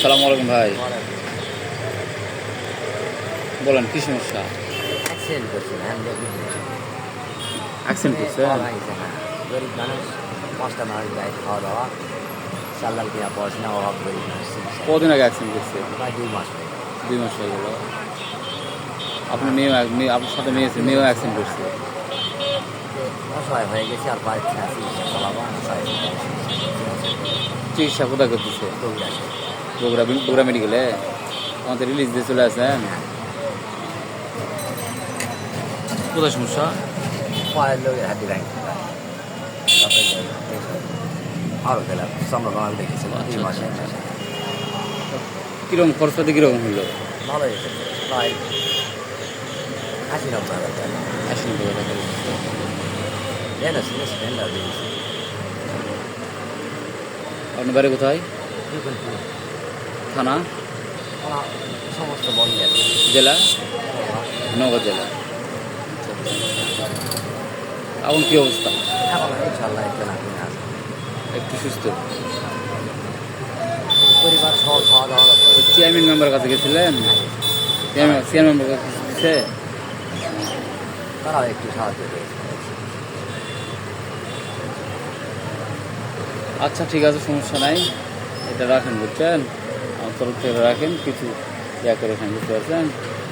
সালাম আলাইকুম ভাই। বলেন কি সমস্যা? অ্যাক্সিডেন্ট করছে হ্যান্ড অ্যাক্সিডেন্ট করছে গরিব মানুষ পাঁচটা মানুষ খাওয়া দাওয়া সাল্লাল কিনা পড়াশোনা অভাব গরিব মানুষ কদিন আগে অ্যাক্সিডেন্ট করছে প্রায় দুই মাস দুই মাস হয়ে গেল। আপনার মেয়ে মেয়ে- আপনার সাথে মেয়ে আছে মেয়েও অ্যাক্সিডেন্ট করছে? অসহায় হয়ে গেছে আর চিকিৎসা কোথায় করতেছে? বগুড়া বগুড়া মেডিকেলে আমাদের রিলিজ দিয়ে চলে আসেন কোথায় সমস্যা? পায়ের লোকের আরও খেলাম মাসে কীরকম খরচপাতি কীরকম হলো? ভালো হয়েছে প্রায় আশি নব্বই হাজার টাকা। আশি নব্বই টাকা এটা ছিল স্প্লেন্ডার আপনার বাড়ি কোথায়? থানা? সমস্ত জেলা? নগর জেলা। এখন কি অবস্থা? একটু সুস্থ। চেয়ারম্যান মেম্বার কাছে গেছিলেন? চেয়ারম্যান চেয়ারম্যান মেম্বার কাছে দিচ্ছে তারাও একটু সাহায্য আচ্ছা ঠিক আছে, সমস্যা নাই। এটা রাখেন, বুঝছেন? তরফ থেকে রাখেন কিছু ইয়া করে রাখেন বুঝতে পারছেন?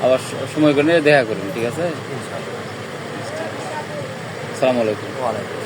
আবার সময় করে নিয়ে দেখা করবেন ঠিক আছে? আসসালামু আলাইকুম।